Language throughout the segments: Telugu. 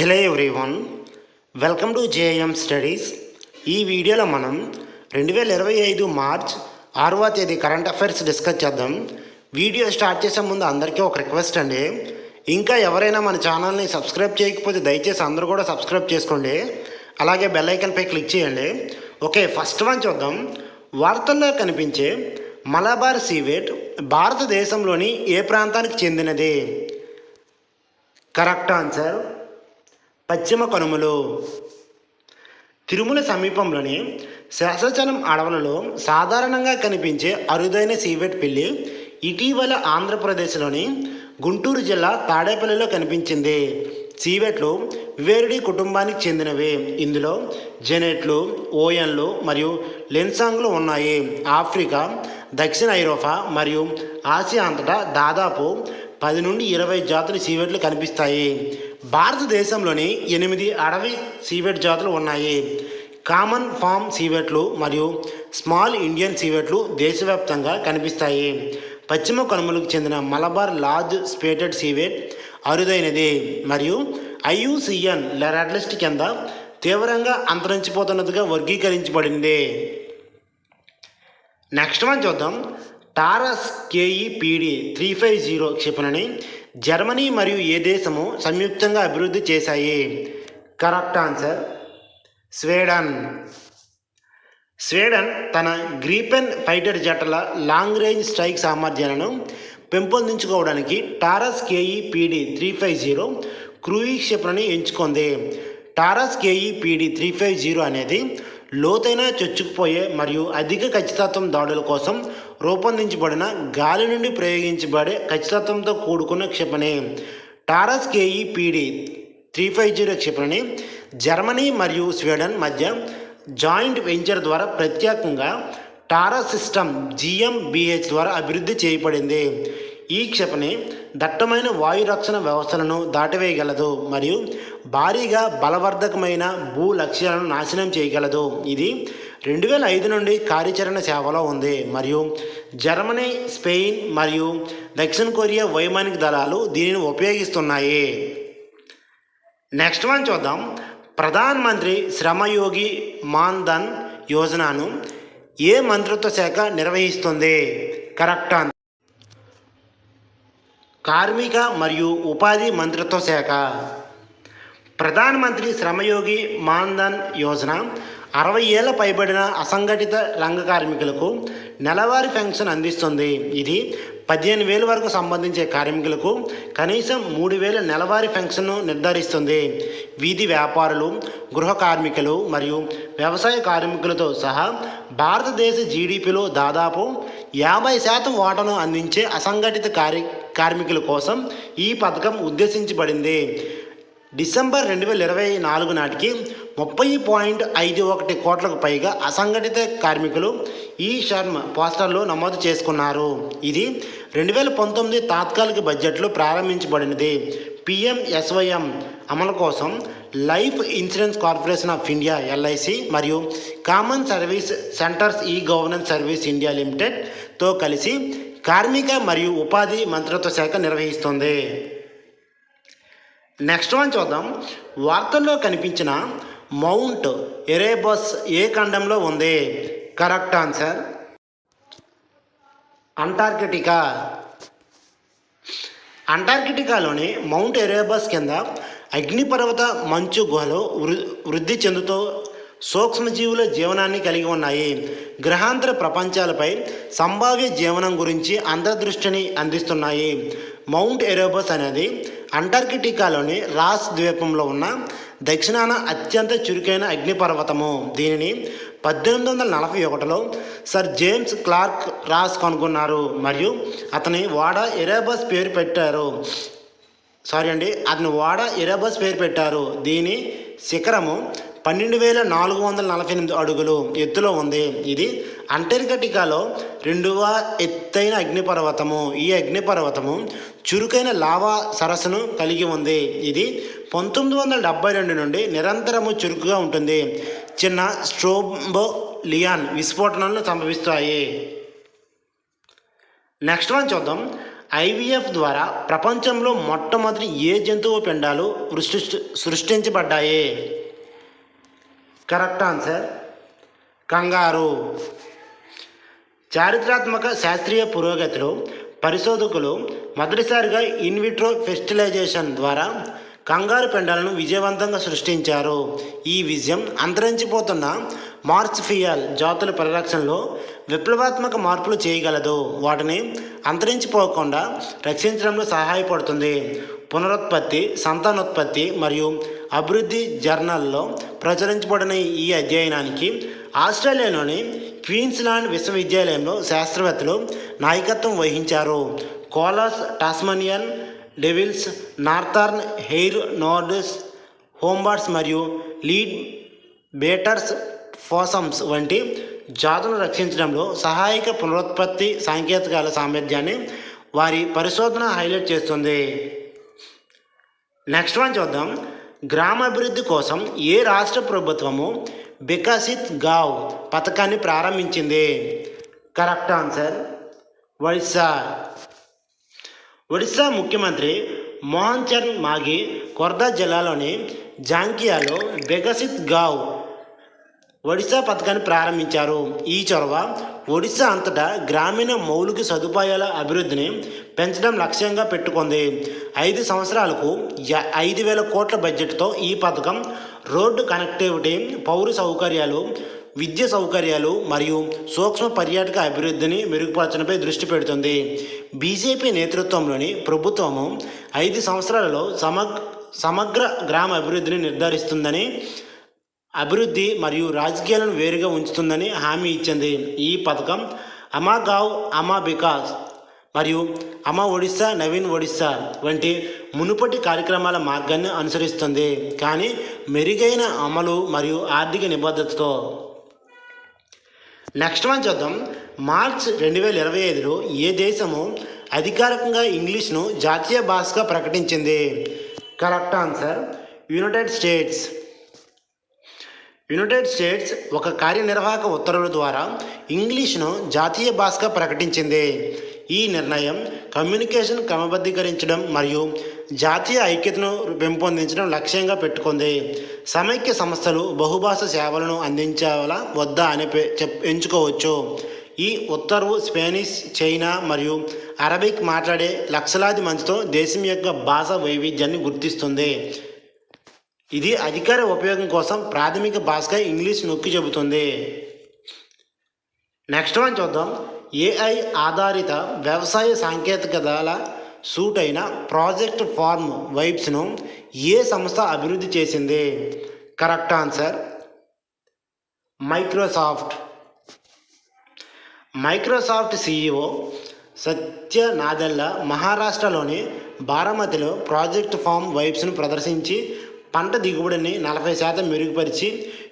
Hello everyone welcome to JM studies ఈ వీడియోలో మనం రెండు వేల ఇరవై ఐదు మార్చ్ ఆరవ తేదీ కరెంట్ అఫైర్స్ డిస్కస్ చేద్దాం. వీడియో స్టార్ట్ చేసే ముందు అందరికీ ఒక రిక్వెస్ట్ అండి. ఇంకా ఎవరైనా మన ఛానల్ని సబ్స్క్రైబ్ చేయకపోతే దయచేసి అందరూ కూడా సబ్స్క్రైబ్ చేసుకోండి. అలాగే బెల్ ఐకన్పై క్లిక్ చేయండి. ఓకే ఫస్ట్ వన్ చూద్దాం. వార్తల్లో కనిపించే మలబార్ సీవేట్ భారతదేశంలోని ఏ ప్రాంతానికి చెందినది? కరెక్ట్ ఆన్సర్ పశ్చిమ కనుమలు. తిరుమల సమీపంలోని శేషాచలం అడవులలో సాధారణంగా కనిపించే అరుదైన సీవెట్ పిల్లి ఇటీవల ఆంధ్రప్రదేశ్లోని గుంటూరు జిల్లా తాడేపల్లిలో కనిపించింది. సీవెట్లు వేరుడి కుటుంబానికి చెందినవి. ఇందులో జెనెట్లు ఓయన్లు మరియు లెన్సాంగ్లు ఉన్నాయి. ఆఫ్రికా దక్షిణ ఐరోపా మరియు ఆసియా అంతటా దాదాపు పది నుండి ఇరవై జాతుల సీవెట్లు కనిపిస్తాయి. భారతదేశంలోని ఎనిమిది అడవి సీవెట్ జాతులు ఉన్నాయి. కామన్ ఫామ్ సీవెట్లు మరియు స్మాల్ ఇండియన్ సీవెట్లు దేశవ్యాప్తంగా కనిపిస్తాయి. పశ్చిమ కనుమలకు చెందిన మలబార్ లార్జ్ స్పేటెడ్ సీవెట్ అరుదైనది మరియు ఐయుసిఎన్ రెడ్ కింద తీవ్రంగా అంతరించిపోతున్నదిగా వర్గీకరించబడింది. నెక్స్ట్ మనం చూద్దాం. Taurus KEPD three five zero క్షిపణిని Germany మరియు ఏ దేశము సంయుక్తంగా అభివృద్ధి చేశాయి? Correct answer. స్వీడన్. స్వీడన్ తన గ్రీపెన్ ఫైటర్ జట్ల లాంగ్ రేంజ్ స్ట్రైక్ సామర్థ్యాలను పెంపొందించుకోవడానికి Taurus KEPD three five zero క్రూయి క్షిపణిని ఎంచుకుంది. Taurus KEPD three five zero అనేది లోతైన చొచ్చుకుపోయే మరియు అధిక ఖచ్చితత్వం దాడుల కోసం రూపొందించబడిన గాలి నుండి ప్రయోగించబడే ఖచ్చితత్వంతో కూడుకున్న క్షిపణి Taurus KEPD three five zero క్షిపణిని Germany మరియు స్వీడన్ మధ్య జాయింట్ వెంచర్ ద్వారా ప్రత్యేకంగా టారా సిస్టమ్ జిఎంబిహెచ్ ద్వారా అభివృద్ధి చేయబడింది. ఈ క్షిపణి దట్టమైన వాయు రక్షణ వ్యవస్థలను దాటివేయగలదు మరియు భారీగా బలవర్ధకమైన భూ లక్ష్యాలను నాశనం చేయగలదు. ఇది రెండు వేల ఐదు నుండి కార్యాచరణ సేవలో ఉంది. మరియు జర్మనీ స్పెయిన్ మరియు దక్షిణ కొరియా వైమానిక దళాలు దీనిని ఉపయోగిస్తున్నాయి. నెక్స్ట్ వన్ చూద్దాం. ప్రధాన్ మంత్రి శ్రమయోగి మాన్ ధన్ యోజనను ఏ మంత్రిత్వ శాఖ నిర్వహిస్తుంది? కరెక్ట్ కార్మిక మరియు ఉపాధి మంత్రిత్వ శాఖ. ప్రధానమంత్రి శ్రమయోగి మాన్ధన్ యోజన అరవై ఏళ్ళ పైబడిన అసంఘటిత రంగ కార్మికులకు నెలవారీ పెన్షన్ అందిస్తుంది. ఇది పదిహేను వేల వరకు సంబంధించే కార్మికులకు కనీసం మూడు వేల నెలవారీ పెన్షన్ను నిర్ధారిస్తుంది. వీధి వ్యాపారులు గృహ కార్మికులు మరియు వ్యవసాయ కార్మికులతో సహా భారతదేశ జీడిపిలో దాదాపు యాభై శాతం వాటాను అందించే అసంఘటిత కార్య కార్మికుల కోసం ఈ పథకం ఉద్దేశించబడింది. డిసెంబర్ రెండు వేల ఇరవై నాలుగు నాటికి ముప్పై పాయింట్ ఐదు ఒకటి కోట్లకు పైగా అసంఘటిత కార్మికులు ఈ శర్మ పోస్టర్లో నమోదు చేసుకున్నారు. ఇది రెండు వేల పంతొమ్మిది తాత్కాలిక బడ్జెట్లో ప్రారంభించబడినది. పిఎంఎస్వైఎం అమలు కోసం life insurance corporation of India LIC మరియు common service centres e governance service India లిమిటెడ్తో కలిసి కార్మిక మరియు ఉపాధి మంత్రిత్వ శాఖ నిర్వహిస్తుంది. నెక్స్ట్ వన్ చూద్దాం. వార్తల్లో కనిపించిన మౌంట్ ఎరేబస్ ఏ ఖండంలో ఉంది? కరెక్ట్ ఆన్సర్ అంటార్కిటికా అంటార్కిటికాలోని మౌంట్ ఎరేబస్ కింద అగ్నిపర్వత మంచు గుహలో వృ వృద్ధి చెందుతూ సూక్ష్మజీవుల జీవనాన్ని కలిగి ఉన్నాయి. గ్రహాంతర ప్రపంచాలపై సంభావ్య జీవనం గురించి అంతర్దృష్టిని అందిస్తున్నాయి. మౌంట్ ఎరోబస్ అనేది అంటార్కిటికాలోని రాస్ ద్వీపంలో ఉన్న దక్షిణాన అత్యంత చురుకైన అగ్నిపర్వతము. దీనిని పద్దెనిమిది వందల నలభై ఒకటిలో సర్ జేమ్స్ క్లార్క్ రాస్ కనుగొన్నారు. మరియు అతని వాడ ఎరేబస్ పేరు పెట్టారు. సారీ అండి అతని వాడ ఎరేబస్ పేరు పెట్టారు. దీని శిఖరము పన్నెండు వేల నాలుగు వందల నలభై ఎనిమిది అడుగులు ఎత్తులో ఉంది. ఇది అంటార్కిటికాలో రెండవ ఎత్తైన అగ్నిపర్వతము. ఈ అగ్నిపర్వతము చురుకైన లావా సరస్సును కలిగి ఉంది. ఇది పంతొమ్మిది వందల డెబ్బై రెండు నుండి నిరంతరము చురుకుగా ఉంటుంది. చిన్న స్ట్రోబో లియాన్ విస్ఫోటనలు సంభవిస్తాయి. నెక్స్ట్ వన్ చూద్దాం. ఐవీఎఫ్ ద్వారా ప్రపంచంలో మొట్టమొదటి ఏ జంతువు పిండాలు సృష్టి సృష్టించబడ్డాయి? Correct answer. కంగారు. చారిత్రాత్మక శాస్త్రీయ పురోగతిలో పరిశోధకులు మొదటిసారిగా ఇన్విట్రో ఫెస్టిలైజేషన్ ద్వారా కంగారు పెండలను విజయవంతంగా సృష్టించారు. ఈ విజయం అంతరించిపోతున్న మార్చ్ఫియల్ జాతుల పరిరక్షణలో విప్లవాత్మక మార్పులు చేయగలదు. వాటిని అంతరించిపోకుండా రక్షించడంలో సహాయపడుతుంది. పునరుత్పత్తి సంతానోత్పత్తి మరియు అభివృద్ధి జర్నల్లో ప్రచురించబడిన ఈ అధ్యయనానికి ఆస్ట్రేలియాలోని క్వీన్స్లాండ్ విశ్వవిద్యాలయంలో శాస్త్రవేత్తలు నాయకత్వం వహించారు. Koalas Tasmanian devils northern hairy nosed wombats మరియు లీడ్ బేటర్స్ ఫోసమ్స్ వంటి జాతులను రక్షించడంలో సహాయక పునరుత్పత్తి సాంకేతికాల సామర్థ్యాన్ని వారి పరిశోధన హైలైట్ చేస్తుంది. నెక్స్ట్ వన్ చూద్దాం. గ్రామాభివృద్ధి కోసం ఏ రాష్ట్ర ప్రభుత్వము వికసిత్ గావ్ పథకాన్ని ప్రారంభించింది? కరెక్ట్ ఆన్సర్ ఒడిశా ఒడిశా ముఖ్యమంత్రి మోహన్ చరణ్ మాఘి కొర్దా జిల్లాలోని జాంకియాలో వికసిత్ గావ్ ఒడిశా పథకాన్ని ప్రారంభించారు. ఈ చొరవ ఒడిశా అంతటా గ్రామీణ మౌలిక సదుపాయాల అభివృద్ధిని పెంచడం లక్ష్యంగా పెట్టుకుంది. ఐదు సంవత్సరాలకు ఐదు వేల కోట్ల బడ్జెట్తో ఈ పథకం రోడ్డు కనెక్టివిటీ పౌర సౌకర్యాలు విద్య సౌకర్యాలు మరియు సూక్ష్మ పర్యాటక అభివృద్ధిని మెరుగుపరచడంపై దృష్టి పెడుతుంది. బీజేపీ నేతృత్వంలోని ప్రభుత్వము ఐదు సంవత్సరాలలో సమగ్ సమగ్ర గ్రామ అభివృద్ధిని నిర్ధారిస్తుందని అభివృద్ధి మరియు రాజకీయాలను వేరుగా ఉంచుతుందని హామీ ఇచ్చింది. ఈ పథకం అమా గావ్ అమా వికాస్ మరియు అమ్మ ఒడిస్సా నవీన్ ఒడిస్సా వంటి మునుపటి కార్యక్రమాల మార్గాన్ని అనుసరిస్తుంది. కానీ మెరుగైన అమలు మరియు ఆర్థిక నిబద్ధతతో. నెక్స్ట్ వన్ చూద్దాం. మార్చ్ రెండు వేల ఇరవై ఐదులో ఏ దేశము అధికారికంగా ఇంగ్లీష్ను జాతీయ భాషగా ప్రకటించింది? Correct answer United States. United States ఒక కార్యనిర్వాహక ఉత్తర్వుల ద్వారా ఇంగ్లీష్ను జాతీయ భాషగా ప్రకటించింది. ఈ నిర్ణయం కమ్యూనికేషన్ క్రమబద్ధీకరించడం మరియు జాతీయ ఐక్యతను పెంపొందించడం లక్ష్యంగా పెట్టుకుంది. సమైక్య సంస్థలు బహుభాష సేవలను అందించాలా వద్దా అని పె- చెప్ ఎంచుకోవచ్చు. ఈ ఉత్తర్వు స్పానిష్ చైనా మరియు అరబిక్ మాట్లాడే లక్షలాది మందితో దేశం యొక్క భాష వైవిధ్యాన్ని గుర్తిస్తుంది. ఇది అధికార ఉపయోగం కోసం ప్రాథమిక భాషగా ఇంగ్లీష్ నొక్కి చెబుతుంది. నెక్స్ట్ వన్ చూద్దాం. ఏఐ ఆధారిత వ్యవసాయ సాంకేతికతల సూట్ అయిన ప్రాజెక్ట్ ఫార్మ్ వైబ్స్ను ఏ సంస్థ అభివృద్ధి చేసింది? Correct answer Microsoft Microsoft CEO Satya Nadella మహారాష్ట్రలోని బారామతిలో ప్రాజెక్ట్ ఫామ్ వైబ్స్ను ప్రదర్శించి పంట దిగుబడిని నలభై శాతం మెరుగుపరిచి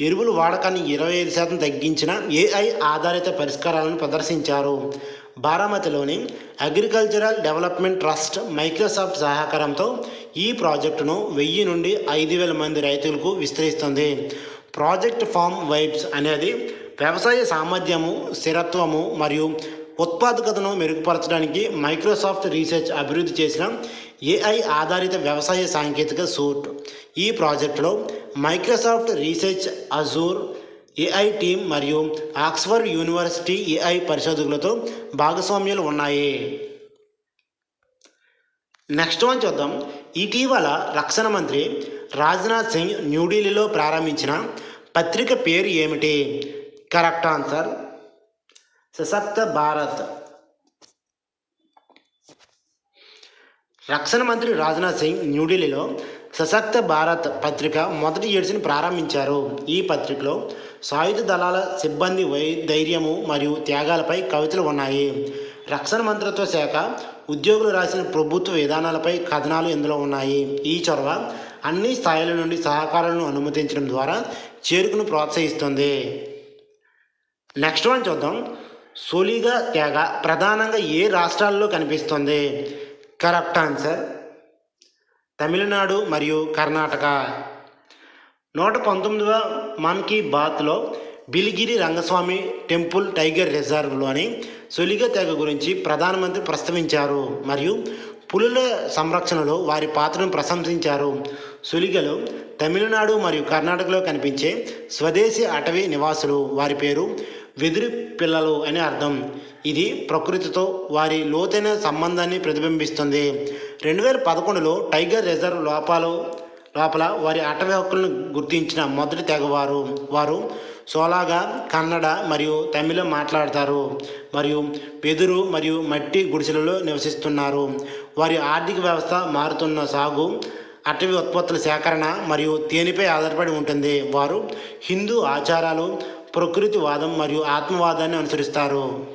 ఎరువుల వాడకాన్ని ఇరవై ఐదు శాతం తగ్గించిన ఏఐ ఆధారిత పరిష్కారాలను ప్రదర్శించారు. బారామతిలోని అగ్రికల్చరల్ డెవలప్మెంట్ ట్రస్ట్ మైక్రోసాఫ్ట్ సహకారంతో ఈ ప్రాజెక్టును వెయ్యి నుండి ఐదు వేల మంది రైతులకు విస్తరిస్తుంది. ప్రాజెక్ట్ ఫామ్ వైబ్స్ అనేది వ్యవసాయ సామర్థ్యము స్థిరత్వము మరియు ఉత్పాదకతను మెరుగుపరచడానికి మైక్రోసాఫ్ట్ రీసెర్చ్ అభివృద్ధి చేసిన ఏఐ ఆధారిత వ్యవసాయ సాంకేతిక సూట్. ఈ ప్రాజెక్టులో Microsoft research Azure AI team మరియు ఆక్స్ఫర్డ్ యూనివర్సిటీ ఏఐ పరిశోధకులతో భాగస్వామ్యాలు ఉన్నాయి. నెక్స్ట్ వన్ చూద్దాం. ఇటీవల రక్షణ మంత్రి రాజ్నాథ్ సింగ్ న్యూఢిల్లీలో ప్రారంభించిన పత్రిక పేరు ఏమిటి? Correct answer Sashakt Bharat. రక్షణ మంత్రి రాజ్నాథ్ సింగ్ న్యూఢిల్లీలో సశక్త భారత్ పత్రిక మొదటి ఎడిషన్ ప్రారంభించారు. ఈ పత్రికలో సాయుధ దళాల సిబ్బంది వై ధైర్యము మరియు త్యాగాలపై కవితలు ఉన్నాయి. రక్షణ మంత్రిత్వ శాఖ ఉద్యోగులు రాసిన ప్రభుత్వ విధానాలపై కథనాలు ఇందులో ఉన్నాయి. ఈ చొరవ అన్ని స్థాయిల నుండి సహకారాలను అనుమతించడం ద్వారా చేరుకును ప్రోత్సహిస్తుంది. నెక్స్ట్ వన్ చూద్దాం. సోలిగా తేగ ప్రధానంగా ఏ రాష్ట్రాల్లో కనిపిస్తుంది? కరెక్ట్ ఆన్సర్ తమిళనాడు మరియు కర్ణాటక. నూట పంతొమ్మిదవ మన్ కీ బాత్లో బిలిగిరి రంగస్వామి టెంపుల్ టైగర్ రిజర్వ్లోని సొలిగ తెగ గురించి ప్రధానమంత్రి ప్రస్తావించారు. మరియు పులుల సంరక్షణలో వారి పాత్రను ప్రశంసించారు. సులిగలు తమిళనాడు మరియు కర్ణాటకలో కనిపించే స్వదేశీ అటవీ నివాసులు వారి పేరు వెదురు పిల్లలు అని అర్థం. ఇది ప్రకృతితో వారి లోతైన సంబంధాన్ని ప్రతిబింబిస్తుంది. రెండు వేల పదకొండులో టైగర్ రిజర్వ్ లోపాలు లోపల వారి అటవీ హక్కులను గుర్తించిన మొదటి తెగవారు. వారు సోలాగా కన్నడ మరియు తమిళం మాట్లాడతారు మరియు వెదురు మరియు మట్టి గుడిసెలలో నివసిస్తున్నారు. వారి ఆర్థిక వ్యవస్థ మారుతున్న సాగు అటవీ ఉత్పత్తుల సేకరణ మరియు తేనిపై ఆధారపడి ఉంటుంది. వారు హిందూ ఆచారాలు ప్రకృతివాదం మరియు ఆత్మవాదాన్ని అనుసరిస్తారు.